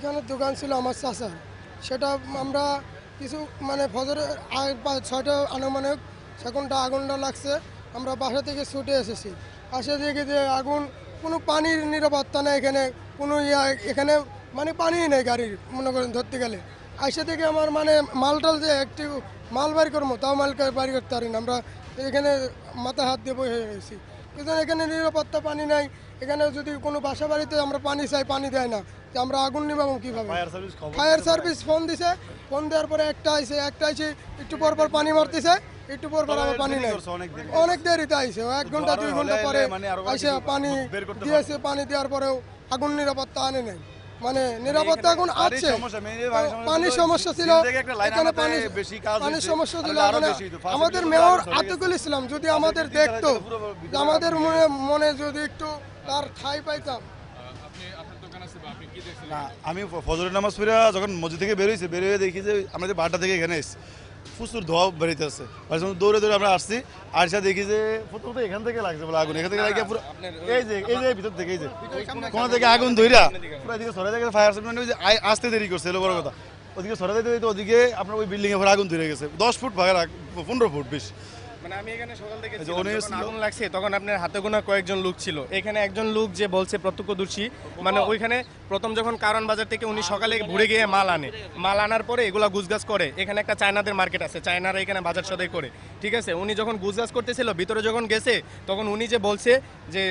মুদিখানার দোকান ছিল আমার চাচার। সেটা আমরা কিছু মানে পা- ছয়টা আনুমানিক সেখানটা আগুনটা লাগছে, আমরা বাসা থেকে ছুটে এসেছি। আসে দেখি যে আগুন, কোনো পানির নিরাপত্তা নেই এখানে, কোনো ইয়া এখানে মানে পানিই নেই গাড়ির, মনে করেন ধরতে গেলে। আসে থেকে আমার মানে মালটাল যে একটি মাল বাড়ি করব, তাও মাল বাড়ি করতে পারি না। আমরা এখানে মাথা হাত দিয়ে বসে রয়েছি। কিন্তু এখানে নিরাপত্তা পানি নাই এখানে যদি কোনো বাসা বাড়িতে আমরা পানি চাই পানি দেয় না যে আমরা আগুন নিবাবো কীভাবে? ফায়ার সার্ভিস ফোন দিছে ফোন দেওয়ার পরে একটা আইছে একটা আইছে একটু পর পর পানি মারতেছে একটু পর পর আবার পানি নেই অনেক দেরিতে আইছে এক ঘণ্টা দুই ঘণ্টা পরে মানে আইসে পানি দিয়েছে পানি দেওয়ার পরেও আগুন নিরাপত্তা আনে নাই। মানে নিরাপত্তা এখন আছে। পানির সমস্যা ছিল, এখানে পানি বেশি কাজ পানির সমস্যা ছিল আমাদের মেয়র আতিকুল ইসলাম যদি আমাদের দেখতো আমাদের মনে মনে যদি একটু তার ঠাই পাইতাম। না আমি ফজরের নামাজ পড়ে যখন মসজিদ থেকে বেরোইছি বেরোয় দেখি যে আমরা যে বারোটা থেকে এখানে এসেছি প্রচুর ধোয়া বেরিতে আছে। দৌড়ে দৌড়ে আমরা আসছি আসা দেখি যে প্রথমত এখান থেকে লাগছে বলে আগুন এখান থেকে লাগিয়ে পুরো এই যে এই যে ভিতর থেকে এই যে। কোন থেকে আগুন ধইরা পুরো এদিকে সরে থেকে ফায়ার সার্ভিস আসতে দেরি করছে এলো বড় কথা। ওদিকে সরে দিতে ওদিকে আপনার ওই বিল্ডিং এ পরে আগুন ধরে গেছে। দশ ফুট ফায়ার পনেরো ফুট বেশি। মানে আমি এখানে সকাল থেকে আগুন লাগছে তখন আপনার হাতে গোনা কয়েকজন লোক ছিল। এখানে একজন লোক যে বলছে প্রত্যক্ষদর্শী মানে ওইখানে প্রথম যখন কারণ বাজার থেকে উনি সকালে ঘুরে গিয়ে মাল আনে। মাল আনার পরে এগুলা গুজগাছ করে। এখানে একটা চায়নাদের মার্কেট আছে চায়নারা এখানে বাজার সদাই করে। ঠিক আছে? উনি যখন গুজগাছ করতেছিল ভিতরে যখন গেছে তখন উনি যে বলছে যে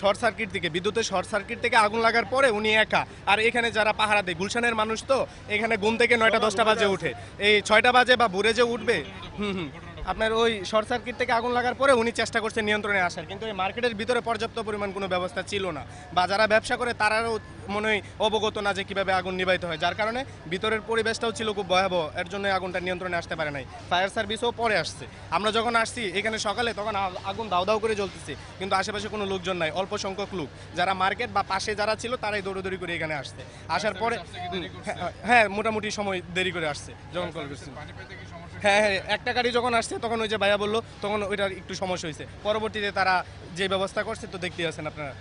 শর্ট সার্কিট থেকে বিদ্যুতের শর্ট সার্কিট থেকে আগুন লাগার পরে উনি একা। আর এখানে যারা পাহারা দেয় গুলশানের মানুষ তো এখানে ঘুম থেকে নয়টা দশটা বাজে উঠে। এই ছয়টা বাজে বা ভোরে যে উঠবে হুম হুম। আপনার ওই শর্ট সার্কিট থেকে আগুন লাগার পরে উনি চেষ্টা করছেন নিয়ন্ত্রণে আসার কিন্তু এই মার্কেটের ভিতরে পর্যাপ্ত পরিমাণ কোনো ব্যবস্থা ছিল না। বা যারা ব্যবসা করে তারাও মনে হয় অবগত না যে কীভাবে আগুন নিবাইতে হয়। যার কারণে ভিতরের পরিবেশটাও ছিল খুব ভয়াবহ এর জন্য আগুনটা নিয়ন্ত্রণে আসতে পারে নাই। ফায়ার সার্ভিসও পরে আসছে। আমরা যখন আসছি এখানে সকালে তখন আগুন দাউ দাউ করে জ্বলতেছে কিন্তু আশেপাশে কোনো লোকজন নাই অল্প সংখ্যক লোক। যারা মার্কেট বা পাশে যারা ছিল তারাই দৌড়দৌড়ি করে এখানে আসছে। আসার পরে হ্যাঁ, হ্যাঁ মোটামুটি সময় দেরি করে আসছে যখন কল করছি। হ্যাঁ হ্যাঁ একটা গাড়ি যখন আসছে, তখন ওই যে ভাইয়া বলল, তখন ওইটার একটু সমস্যা হয়েছে। পরবর্তীতে তারা যে ব্যবস্থা করছে, তো দেখতে আছেন আপনারা।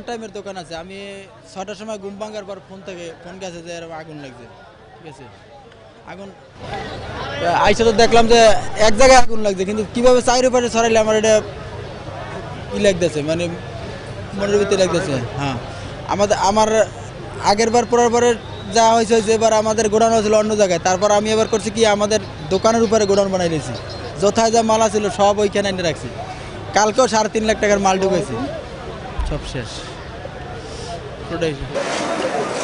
ওয়ান টাইমের দোকান আছে। আমি ছটার সময় ঘুম ভাঙার পর ফোন থেকে, ফোন গেছে যে এরকম আগুন লাগছে। ঠিক আছে? আগুন আইসা তো দেখলাম যে এক জায়গায় আগুন লাগছে, কিন্তু কীভাবে চাইরে পাশে ছড়াইলে আমার এটা ই লাগতেছে মানে মনের ভিতরে লাগতেছে হ্যাঁ। আমাদের আমার আগের বার, পরের বারে যা হয়েছে হয়েছে, এবার আমাদের গোডাউন হয়েছিল অন্য জায়গায়। তারপর আমি এবার করছি কি, আমাদের দোকানের উপরে গোডাউন বানাই নিয়েছি যথায় যা মাল ছিল সব ওইখানে এনে রাখছি। কালকেও সাড়ে তিন লাখ টাকার মাল ঢুকেছি। সব শেষ। production.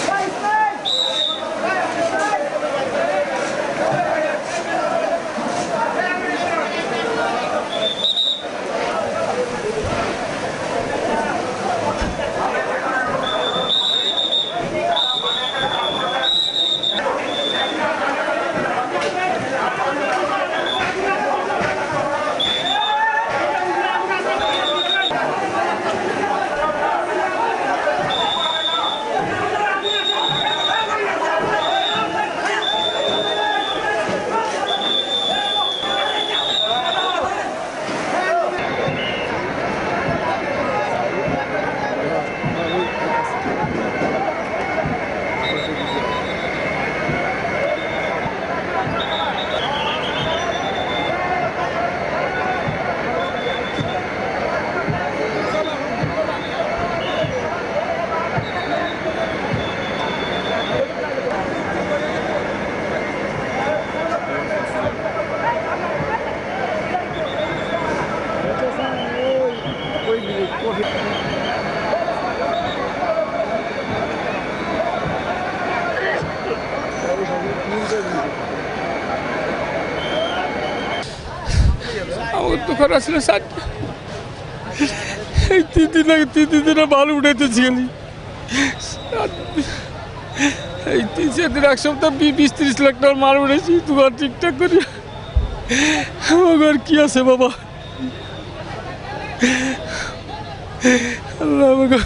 দোকান আসলে ষাটটা এই তিন দিন আগে তিন দিন দিনে মাল উঠাইতেছি খালি এই তিন, চার দিন, এক সপ্তাহ বিশ তিরিশ লাখ টাকার মাল উঠেছি দোকান ঠিকঠাক করি আমার কি আছে বাবা? আল্লাহ আমাকে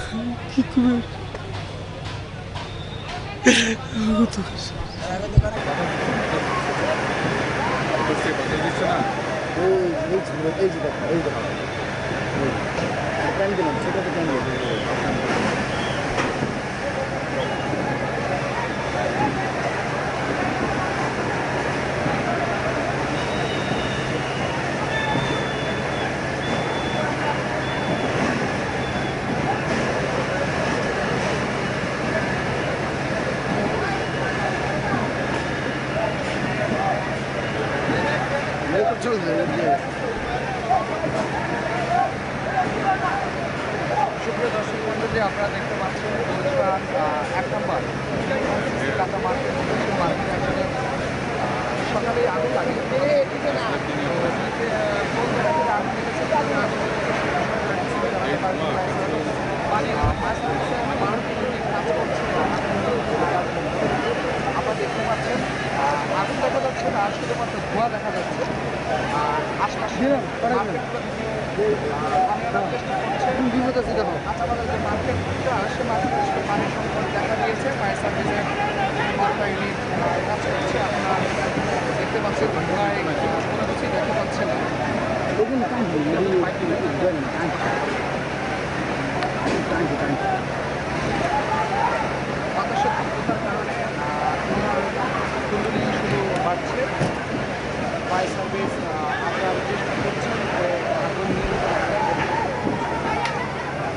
কি করবে? তো 이 정도 LG가 LG가 밴드는 최고 밴드고 দর্শক আপনারা দেখতে পাচ্ছেন গুলশান এক নম্বর টাকা মার্কেট মার্কেট আসলে সকালে আগুন লাগে যে আপনারা দেখতে পাচ্ছেন। আগুন দেখা যাচ্ছে না শুধুমাত্র ধোঁয়া দেখা যাচ্ছে। আর আশপাশে মার্কেটগুলো কাঁচামালের যে মার্কেটটা সে মার্কেটে শুধু পানির সংকট দেখা দিয়েছে ফায়ার সার্ভিসের মার্কা কাজ করছে আপনারা দেখতে পাচ্ছেন ধোঁয়ায় কোনো কিছুই দেখতে পাচ্ছেন না।